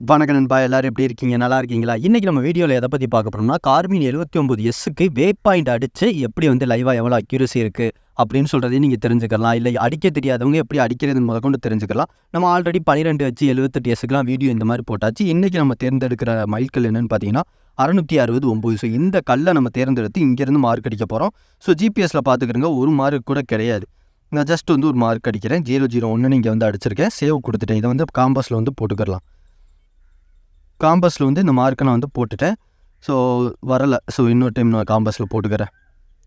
வணக்க நண்பா எல்லாரும் எப்படி இருக்கீங்க? நல்லா இருக்கீங்களா? இன்றைக்கி நம்ம வீடியோவில் எதை பற்றி பார்க்க போகிறோம்னா கார்மின் எழுபத்தி ஒம்பது எஸ்ஸுக்கு வே பாயிண்ட் அடித்து எப்படி வந்து லைவாக எவ்வளோ அக்யூரசி இருக்குது அப்படின்னு சொல்கிறதையும் நீங்கள் தெரிஞ்சுக்கலாம். இல்லை அடிக்க தெரியாதவங்க எப்படி அடிக்கிறது முதற்கொண்டு தெரிஞ்சுக்கலாம். நம்ம ஆல்ரெடி பன்னிரெண்டு வச்சு எழுபத்தெட்டு எஸ்ஸுக்குலாம் வீடியோ இந்த மாதிரி போட்டாச்சு. இன்றைக்கி நம்ம தேர்ந்தெடுக்கிற மைல்கல் என்னென்னு பார்த்தீங்கன்னா அறுநூற்றி அறுபது ஒம்பது ஸோ இந்த கல்லை நம்ம தேர்ந்தெடுத்து இங்கேருந்து மார்க் அடிக்க போகிறோம் ஸோ ஜிபிஎஸ்சில் பார்த்துக்கிறங்க ஒரு மார்க் கூட கிடையாது. நான் ஜஸ்ட் வந்து ஒரு மார்க் அடிக்கிறேன். ஜீரோ ஜீரோ ஒன்று இங்கே வந்து அடிச்சிருக்கேன். சேவ் கொடுத்துட்டேன். இதை வந்து காம்பஸில் வந்து போட்டுக்கலாம். காம்பஸில் வந்து இந்த மார்க்கை நான் வந்து போட்டுட்டேன். ஸோ வரலை. ஸோ இன்னொரு டைம் நான் காம்பஸில் போட்டுக்கிறேன்.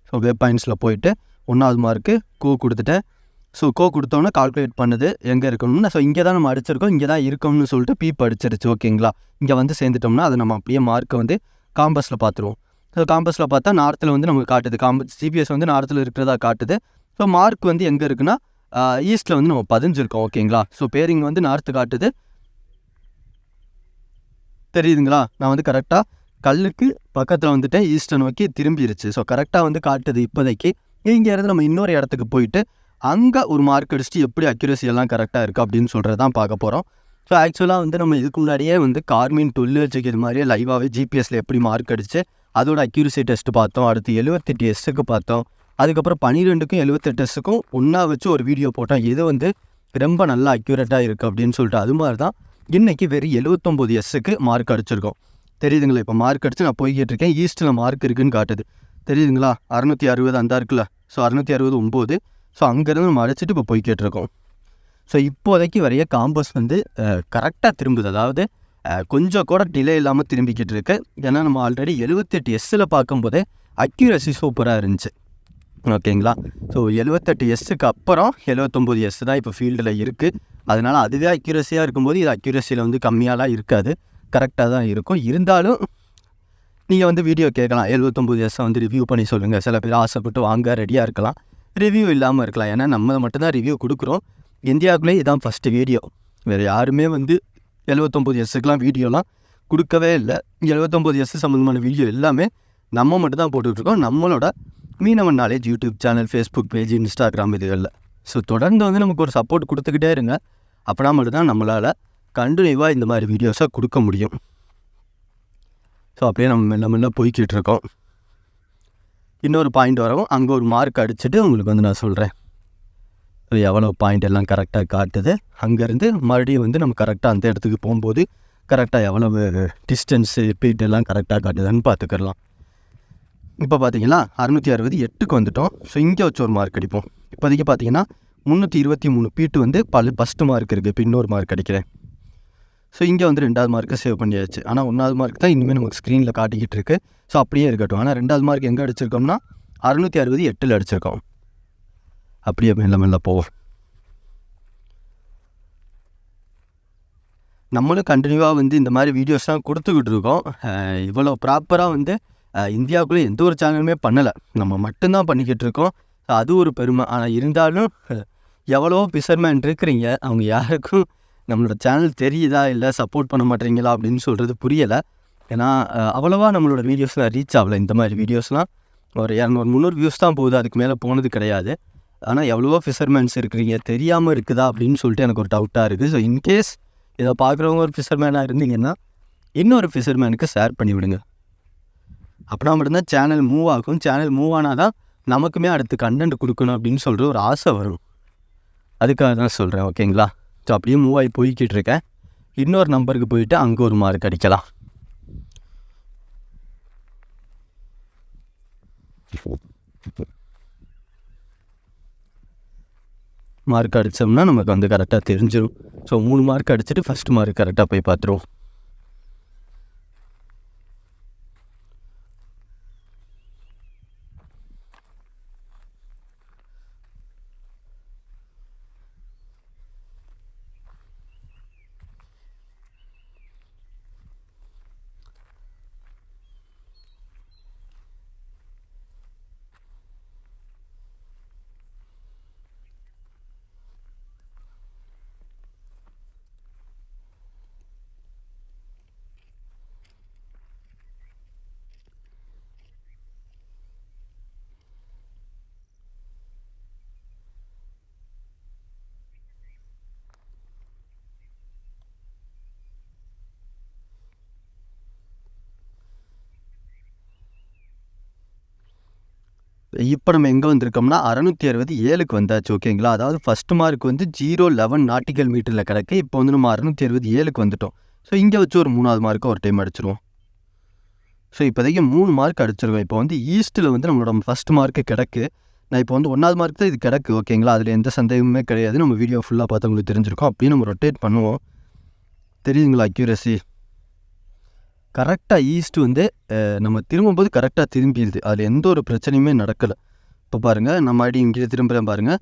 ஸோ வெப் பாயிண்ட்ஸில் போயிட்டு ஒன்றாவது மார்க்கு கோ கொடுத்துட்டேன். ஸோ கோ கொடுத்தோன்னே கால்குலேட் பண்ணுது. எங்கே இருக்கணும்னு. ஸோ இங்கே தான் நம்ம அடிச்சிருக்கோம். இங்கே தான் இருக்கணும்னு சொல்லிட்டு பீப் அடிச்சிருச்சு ஓகேங்களா இங்கே வந்து சேர்ந்துட்டோம்னா அதை நம்ம அப்படியே மார்க்கை வந்து காம்பஸில் பார்த்துருவோம். ஸோ காம்பஸில் பார்த்தா நார்த்தில் வந்து நமக்கு காட்டுது. காம்பஸ் சிபிஎஸ் வந்து நார்த்தில் இருக்கிறதா காட்டுது. ஸோ மார்க் வந்து எங்கே இருக்குன்னா ஈஸ்ட்டில் வந்து நம்ம பதிஞ்சிருக்கோம். ஓகேங்களா ஸோ பேரிங் வந்து நார்த்து காட்டுது. தெரியுதுங்களா? நான் வந்து கரெக்டாக கல்லுக்கு பக்கத்தில் வந்துட்டு ஈஸ்டை நோக்கி திரும்பிருச்சு. ஸோ கரெக்டாக வந்து காட்டுது இப்போதைக்கு. இங்கேருந்து நம்ம இன்னொரு இடத்துக்கு போயிட்டு அங்கே ஒரு மார்க் அடிச்சுட்டு எப்படி அக்யூரசி எல்லாம் கரெக்டாக இருக்குது அப்படின்னு சொல்கிறது தான் பார்க்க போகிறோம் ஸோ ஆக்சுவலாக வந்து நம்ம இதுக்கு முன்னாடியே வந்து கார்மின் டுவெல் வச்சுக்கிறது மாதிரியே லைவாகவே ஜிபிஎஸ்சில் எப்படி மார்க் அடிச்சு அதோட அக்யூரசி டெஸ்ட் பார்த்தோம். அடுத்து எழுபத்தெட்டு எஸ்ஸுக்கு பார்த்தோம். அதுக்கப்புறம் பன்னிரெண்டுக்கும் எழுபத்தெட்டு எஸ்ஸுக்கும் ஒன்றா வச்சு ஒரு வீடியோ போட்டோம். இது வந்து ரொம்ப நல்லா அக்யூரேட்டாக இருக்குது அப்படின்னு சொல்லிட்டு அது மாதிரி தான் இன்றைக்கி வெறும் எழுபத்தொம்போது எஸ்ஸுக்கு மார்க் அடிச்சிருக்கோம். தெரியுதுங்களா? இப்போ மார்க் அடித்து நான் போய்கிட்டு இருக்கேன் ஈஸ்ட்டில் மார்க் இருக்குன்னு காட்டுது. தெரியுதுங்களா? அறநூற்றி அறுபது அந்த இருக்குல்ல. ஸோ அறநூற்றி அறுபது ஒம்பது. ஸோ அங்கேருந்து நம்ம அடிச்சுட்டு இப்போ போய்கிட்டு இருக்கோம் ஸோ இப்போதைக்கு வரைய காம்பஸ் வந்து கரெக்டாக திரும்புது. அதாவது கொஞ்சம் கூட டிலே இல்லாமல் திரும்பிக்கிட்டு இருக்கு. ஏன்னா நம்ம ஆல்ரெடி எழுபத்தெட்டு எஸ்ஸில் பார்க்கும்போதே அக்யூரசி சூப்பராக இருந்துச்சு. ஓகேங்களா ஸோ எழுபத்தெட்டு எஸ்ஸுக்கு அப்புறம் எழுபத்தொம்போது எஸ் தான் இப்போ ஃபீல்டில் இருக்குது அதனால் அதுவே அக்யூரஸியாக இருக்கும்போது இது அக்யூரஸியில் வந்து கம்மியாலாம் இருக்காது. கரெக்டாக தான் இருக்கும். இருந்தாலும் நீங்கள் வந்து வீடியோ கேட்கலாம். எழுபத்தொம்போது எஸ்ஸை வந்து ரிவ்யூ பண்ணி சொல்லுங்கள் சில பேர் ஆசைப்பட்டு வாங்க ரெடியாக இருக்கலாம். ரிவ்யூ இல்லாமல் இருக்கலாம். ஏன்னா நம்ம மட்டும்தான் ரிவ்யூ கொடுக்குறோம். இந்தியாவுக்குள்ளே இதுதான் ஃபஸ்ட்டு வீடியோ வேறு யாருமே வந்து எழுபத்தொம்போது எஸ்ஸுக்கெலாம் வீடியோலாம் கொடுக்கவே இல்லை. எழுபத்தொம்போது எஸ் சம்மந்தமான வீடியோ எல்லாமே நம்ம மட்டும் தான் போட்டுட்ருக்கோம். நம்மளோட Meenavan knowledge YouTube channel Facebook page Instagram இதுகளில் ஸோ தொடர்ந்து வந்து நமக்கு ஒரு சப்போர்ட் கொடுத்துக்கிட்டே இருங்க. அப்படின்னா மட்டும்தான் நம்மளால் கண்டினியூவாக இந்த மாதிரி வீடியோஸை கொடுக்க முடியும். ஸோ அப்படியே நம்ம மெல்ல மெல்ல போய்கிட்டு இருக்கோம். இன்னொரு பாயிண்ட் வரவும் அங்கே ஒரு மார்க் அடிச்சுட்டு உங்களுக்கு வந்து நான் சொல்கிறேன் அது எவ்வளோ பாயிண்ட் எல்லாம் கரெக்டாக காட்டுது? அங்கேருந்து மறுபடியும் வந்து நம்ம கரெக்டாக அந்த இடத்துக்கு போகும்போது கரெக்டாக எவ்வளவு டிஸ்டன்ஸு ஸ்பீட் எல்லாம் கரெக்டாக காட்டுதுன்னு பார்த்துக்கலாம். இப்போ பார்த்தீங்கன்னா அறுநூற்றி அறுபது எட்டுக்கு வந்துட்டோம். ஸோ இங்கே வச்சு ஒரு மார்க் அடிப்போம். இப்போதைக்கு பார்த்தீங்கன்னா முந்நூற்றி இருபத்தி மூணு பீட்டு வந்து பல் ஃபஸ்ட்டு மார்க் இருக்குது இப்போ இன்னொரு மார்க் அடிக்கிறேன். ஸோ இங்கே வந்து ரெண்டாவது மார்க்கை சேவ் பண்ணியாச்சு. ஆனால் ஒன்றாவது மார்க் தான் இனிமேல் நமக்கு ஸ்க்ரீனில் காட்டிக்கிட்டு இருக்கு. ஸோ அப்படியே இருக்கட்டும். ஆனால் ரெண்டாவது மார்க் எங்கே அடிச்சிருக்கோம்னா அறுநூற்றி அறுபது எட்டில் அடிச்சிருக்கோம். அப்படியே மெல்ல மெல்ல போவோம். நம்மளும் கண்டினியூவாக வந்து இந்த மாதிரி வீடியோஸ்லாம் கொடுத்துக்கிட்டு இருக்கோம். இவ்வளோ ப்ராப்பராக வந்து இந்தியாவுக்குள்ளே எந்த ஒரு சேனலுமே பண்ணலை. நம்ம மட்டும்தான் பண்ணிக்கிட்டு இருக்கோம். அது ஒரு பெருமை. ஆனால் இருந்தாலும் எவ்வளோ பிசர்மேன் இருக்கிறீங்க. அவங்க யாருக்கும் நம்மளோட சேனல் தெரியுதா? இல்லை சப்போர்ட் பண்ண மாட்டீங்களா? அப்படின்னு சொல்கிறது புரியலை. ஏன்னா அவ்வளோவா நம்மளோட வீடியோஸ்லாம் ரீச் ஆகலை. இந்த மாதிரி வீடியோஸ்லாம் ஒரு இரநூறு முந்நூறு வியூஸ் தான் போகுது. அதுக்கு மேலே போனது கிடையாது. ஆனால் எவ்வளவோ ஃபிஷர்மேன்ஸ் இருக்கிறீங்க. தெரியாமல் இருக்குதா? அப்படின்னு சொல்லிட்டு எனக்கு ஒரு டவுட்டாக இருக்குது ஸோ இன்கேஸ் இதை பார்க்குறவங்க ஒரு ஃபிஷர்மேனாக இருந்தீங்கன்னா இன்னொரு ஃபிஷர்மேனுக்கு ஷேர் பண்ணி விடுங்க. அப்படின்னா மட்டும்தான் சேனல் மூவ் ஆகும். சேனல் மூவ் ஆனால் தான் நமக்குமே அடுத்து கண்டென்ட் கொடுக்கணும் அப்படின்னு சொல்கிற ஒரு ஆசை வரும். அதுக்காக தான் சொல்கிறேன் ஓகேங்களா? ஸோ அப்படியே மூவ் ஆகி போய்கிட்டு இருக்கேன் இன்னொரு நம்பருக்கு போயிட்டு அங்கே ஒரு மார்க் அடிக்கலாம். மார்க் அடித்தோம்னா நமக்கு வந்து கரெக்டாக தெரிஞ்சிடும் ஸோ மூணு மார்க் அடிச்சுட்டு ஃபஸ்ட் மார்க் கரெக்டாக போய் பார்த்துருவோம். இப்போ நம்ம எங்கே வந்திருக்கோம்னா அறநூற்றி அறுபது ஏழுக்கு வந்தாச்சு ஓகேங்களா? அதாவது ஃபஸ்ட் மார்க் வந்து ஜீரோ லெவன் நாட்டிக்கல் மீட்டரில் கிடக்கு. இப்போ வந்து நம்ம அறநூற்றி அறுபது ஏழுக்கு வந்துட்டோம். ஸோ இங்கே வச்சு ஒரு மூணாவது மார்க்கை ஒரு டைம் அடிச்சிருவோம். ஸோ இப்போதைக்கு மூணு மார்க் அடிச்சிருக்கோம். இப்போ வந்து ஈஸ்ட்டில் வந்து நம்மளோட ஃபஸ்ட் மார்க்கு கிடக்கு. நான் இப்போ வந்து ஒன்றாவது மார்க் தான் இது கிடக்கு ஓகேங்களா? அதில் எந்த சந்தேகமுமே கிடையாது நம்ம வீடியோ ஃபுல்லாக பார்த்தவங்களுக்கு தெரிஞ்சிருக்கோம். அப்படியே நம்ம ரொட்டேட் பண்ணுவோம். தெரியுதுங்களா அக்யூரசி கரெக்டாக ஈஸ்ட் வந்து நம்ம திரும்பும்போது கரெக்டாக திரும்பிடுது அதில் எந்த ஒரு பிரச்சனையுமே நடக்கலை. இப்போ பாருங்கள் நம்ம அடி இங்கே திரும்புகிறேன் பாருங்கள்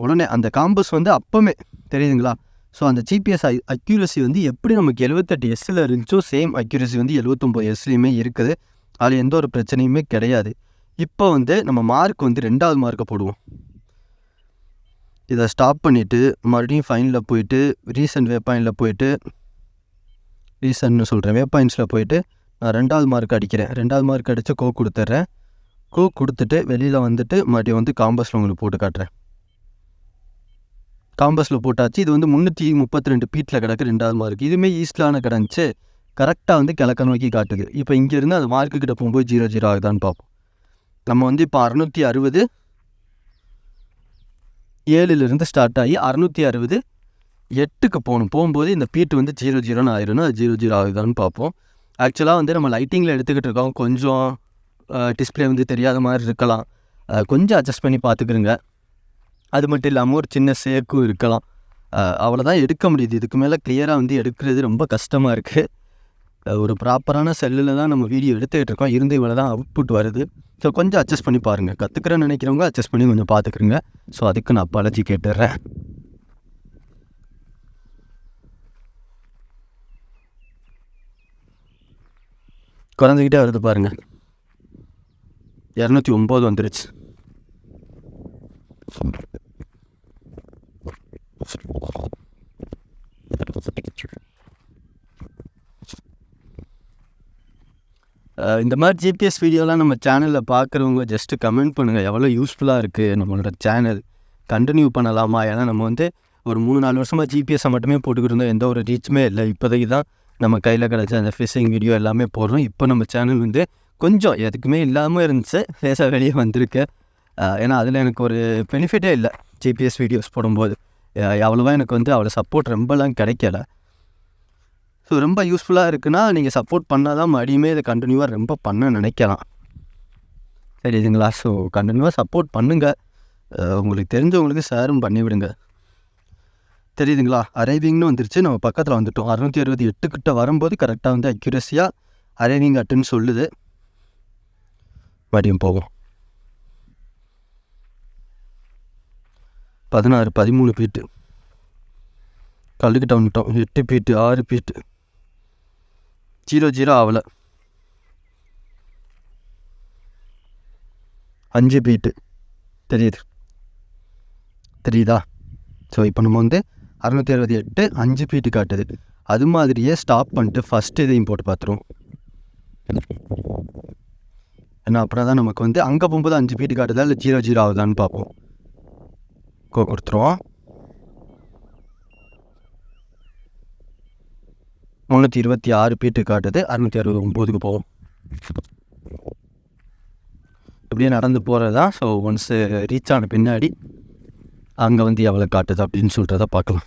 உடனே அந்த காம்பஸ் வந்து அப்போமே தெரியுதுங்களா? ஸோ அந்த ஜிபிஎஸ் அக்யூரசி வந்து எப்படி நமக்கு எழுபத்தெட்டு எஸ்ஸில் இருந்துச்சோ சேம் அக்யூரசி வந்து எழுபத்தொம்போது எஸ்லேயுமே இருக்குது. அதில் எந்த ஒரு பிரச்சனையுமே கிடையாது. இப்போ வந்து நம்ம மார்க் வந்து ரெண்டாவது மார்க்கை போடுவோம். இதை ஸ்டாப் பண்ணிவிட்டு மறுபடியும் ஃபைனில் போயிட்டு ரீசன்ட் வே போயிட்டு ரீசன்னு சொல்கிறேன் வேப்பாயின்ஸில் போயிட்டு நான் ரெண்டாவது மார்க் அடிக்கிறேன். ரெண்டாவது மார்க் அடித்து கோ கொடுத்துட்றேன். கோ கொடுத்துட்டு வெளியில் வந்துட்டு மறுபடியும் வந்து காம்பஸில் உங்களுக்கு போட்டு காட்டுறேன். காம்பஸில் போட்டாச்சு. இது வந்து முந்நூற்றி முப்பத்தி ரெண்டு பீட்டில் கிடக்கு ரெண்டாவது மார்க் இதுவுமே ஈஸ்டிலான கிடந்துச்சு. கரெக்டாக வந்து கிழக்க நோக்கி காட்டுது. இப்போ இங்கேருந்து அது மார்க்கு கிட்ட போகும்போது ஜீரோ ஜீரோ ஆகுதான்னு பார்ப்போம். நம்ம வந்து இப்போ அறநூற்றி அறுபது ஏழுலேருந்து ஸ்டார்ட் ஆகி அறநூற்றி அறுபது எட்டுக்கு போகணும். போகும்போது இந்த பீட்டு வந்து ஜீரோ ஜீரோன்னு ஆயிரும் அது ஜீரோ ஜீரோ ஆகுதான்னு பார்ப்போம். ஆக்சுவலாக வந்து நம்ம லைட்டிங்கில் எடுத்துக்கிட்டு இருக்கோம். கொஞ்சம் டிஸ்பிளே வந்து தெரியாத மாதிரி இருக்கலாம். கொஞ்சம் அட்ஜஸ்ட் பண்ணி பார்த்துக்கிறங்க அது மட்டும் இல்லாமல் ஒரு சின்ன சேக்கும் இருக்கலாம். அவ்வளோதான் எடுக்க முடியுது. இதுக்கு மேலே கிளியராக வந்து எடுக்கிறது ரொம்ப கஷ்டமாக இருக்குது ஒரு ப்ராப்பரான செல்லில் தான் நம்ம வீடியோ எடுத்துக்கிட்டு இருக்கோம். இருந்து இவ்வளோ தான் அவுட்புட் வருது. ஸோ கொஞ்சம் அட்ஜஸ்ட் பண்ணி பாருங்கள் கற்றுக்கிறேன்னு நினைக்கிறவங்க அட்ஜஸ்ட் பண்ணி கொஞ்சம் பார்த்துக்கிறங்க ஸோ அதுக்கு நான் அப்பாலஜி கேட்டுடுறேன் குறைஞ்சிக்கிட்டே வருது பாருங்க. இரநூத்தி ஒம்பது வந்துருச்சு. இந்த மாதிரி ஜிபிஎஸ் வீடியோலாம் நம்ம சேனலில் பார்க்குறவங்க ஜஸ்ட்டு கமெண்ட் பண்ணுங்கள் எவ்வளோ யூஸ்ஃபுல்லாக இருக்குது நம்மளோட சேனல் கண்டினியூ பண்ணலாமா? ஏன்னா நம்ம வந்து ஒரு மூணு நாலு வருஷமாக ஜிபிஎஸ்ஸை மட்டுமே போட்டுக்கிட்டு இருந்தோம். எந்த ஒரு ரீச்சுமே இல்லை. இப்போதைக்கு தான் நம்ம கையில் கிடச்ச அந்த ஃபிஷிங் வீடியோ எல்லாமே போடுறோம் இப்போ நம்ம சேனல் வந்து கொஞ்சம் எதுக்குமே இல்லாமல் இருந்துச்சு. ஃபேஸாக வெளியே வந்திருக்கு. ஏன்னா அதில் எனக்கு ஒரு பெனிஃபிட்டே இல்லை. ஜிபிஎஸ் வீடியோஸ் போடும்போது. அஹ் அவ்வளோவா எனக்கு வந்து அவ்வளோ சப்போர்ட் ரொம்பலாம் கிடைக்கல. ஸோ ரொம்ப யூஸ்ஃபுல்லாக இருக்குன்னா நீங்கள் சப்போர்ட் பண்ணால் தான் மறுபடியுமே இதை கண்டினியூவாக ரொம்ப பண்ண நினைக்கலாம். சரி இதுங்களா? ஸோ கண்டினியூவாக சப்போர்ட் பண்ணுங்கள் உங்களுக்கு தெரிஞ்சவங்களுக்கு ஷேரும் பண்ணிவிடுங்க. தெரியுதுங்களா? அரைவிங்னு வந்துருச்சு. நம்ம பக்கத்தில் வந்துட்டோம். அறுநூற்றி அறுபத்தி எட்டு கிட்ட வரும்போது கரெக்டாக வந்து அக்யூரஸியாக அரைவிங் அட்டுன்னு சொல்லுது. மறுபடியும் போவோம். பதினாறு பதிமூணு பீட்டு கல்லுக்கிட்ட வந்துட்டோம். எட்டு பீட்டு ஆறு பீட்டு ஜீரோ ஜீரோ ஆகலை அஞ்சு பீட்டு தெரியுது. தெரியுதா? ஸோ இப்போ நம்ம வந்து அறுநூற்றி அறுபத்தி எட்டு அஞ்சு பீட்டு காட்டுது. அது மாதிரியே ஸ்டாப் பண்ணிட்டு ஃபஸ்ட்டு இதையும் போட்டு பார்த்துருவோம் ஏன்னா அப்புறம் தான் நமக்கு வந்து அங்கே போகும்போது அஞ்சு பீட்டு காட்டுதா இல்லை ஜீரோ ஜீரோ ஆகுதான்னு பார்ப்போம் கோ கொடுத்துருவோம். முந்நூற்றி இருபத்தி ஆறு பீட்டு காட்டுது அறுநூற்றி அறுபது ஒம்போதுக்கு போகும் இப்படியே நடந்து போகிறது தான் ஸோ ஒன்ஸு ரீச் ஆன பின்னாடி அங்கே வந்து எவ்வளோ காட்டுது அப்படின்னு சொல்கிறத பார்க்கலாம்.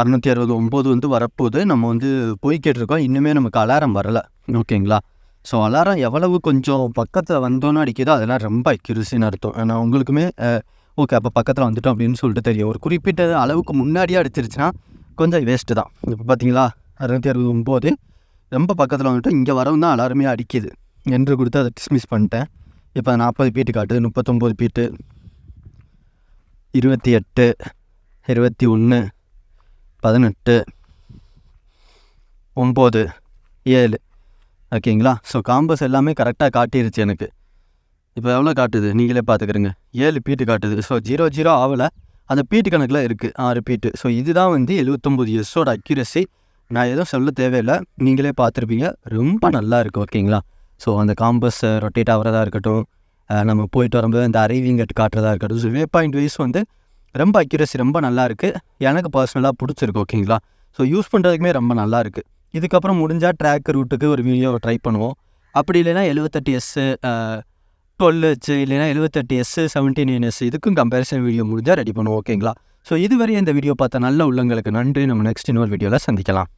அறநூற்றி அறுபது ஒம்பது வந்து வரப்போகுது. நம்ம வந்து போய் கேட்டிருக்கோம். இன்னுமே நமக்கு அலாரம் வரலை. ஓகேங்களா? ஸோ அலாரம் எவ்வளவு கொஞ்சம் பக்கத்தில் வந்தோன்னு அடிக்குதோ அதெல்லாம் ரொம்ப அக்யூரஸின்னு அர்த்தம். ஏன்னா உங்களுக்குமே ஓகே அப்போ பக்கத்தில் வந்துட்டோம் அப்படின்னு சொல்லிட்டு தெரியும். ஒரு குறிப்பிட்ட அளவுக்கு முன்னாடியே அடிச்சிருச்சுன்னா கொஞ்சம் வேஸ்ட்டு தான். இப்போ பார்த்தீங்களா அறுநூற்றி அறுபது ஒம்பது ரொம்ப பக்கத்தில் வந்துட்டு இங்கே வரவும் தான் அலாரமே அடிக்குது. என்று கொடுத்து அதை டிஸ்மிஸ் பண்ணிட்டேன். இப்போ நாற்பது பீட்டு காட்டுது. முப்பத்தொம்போது பீட்டு இருபத்தி எட்டு இருபத்தி ஒன்று பதினெட்டு ஒம்பது ஏழு. ஓகேங்களா? ஸோ காம்பஸ் எல்லாமே கரெக்டாக காட்டிருச்சு எனக்கு. இப்போ எவ்வளோ காட்டுது? நீங்களே பார்த்துக்கிறங்க. ஏழு பீட்டு காட்டுது. ஸோ ஜீரோ ஜீரோ ஆகலை. அந்த பீட்டு கணக்கில் இருக்குது ஆறு பீட்டு ஸோ இதுதான் வந்து எழுபத்தொம்போது எஸ்ஸோட அக்யூரஸி நான் எதுவும் சொல்ல தேவையில்லை. நீங்களே பார்த்துருப்பீங்க. ரொம்ப நல்லா இருக்குது ஓகேங்களா? ஸோ அந்த காம்பஸ் ரொட்டேட் ஆகிறதா இருக்கட்டும் நம்ம போயிட்டு வரும்போது அந்த அரைவிங் கட் காட்டுறதா இருக்கட்டும். ஸோ வே பாயிண்ட் வைஸ் வந்து ரொம்ப அக்யூரஸி ரொம்ப நல்லா இருக்குது எனக்கு பர்சனலாக பிடிச்சிருக்கு ஓகேங்களா? ஸோ யூஸ் பண்ணுறதுக்குமே ரொம்ப நல்லா இருக்குது இதுக்கப்புறம் முடிஞ்சால் ட்ராக் ரூட்டுக்கு ஒரு வீடியோ ட்ரை பண்ணுவோம். அப்படி இல்லைன்னா எழுபத்தெட்டு எஸ்ஸு டுவெல் ஹெச்சு இல்லைன்னா எழுபத்தெட்டு எஸ்ஸு செவன்டீன் எஸ் இதுக்கும் கம்பேரிசன் வீடியோ முடிஞ்சால் ரெடி பண்ணுவோம் ஓகேங்களா? ஸோ இதுவரை இந்த வீடியோ பார்த்த நல்ல உள்ளங்களுக்கு நன்றி. நம்ம நெக்ஸ்ட் இன்னொரு வீடியோவில் சந்திக்கலாம்.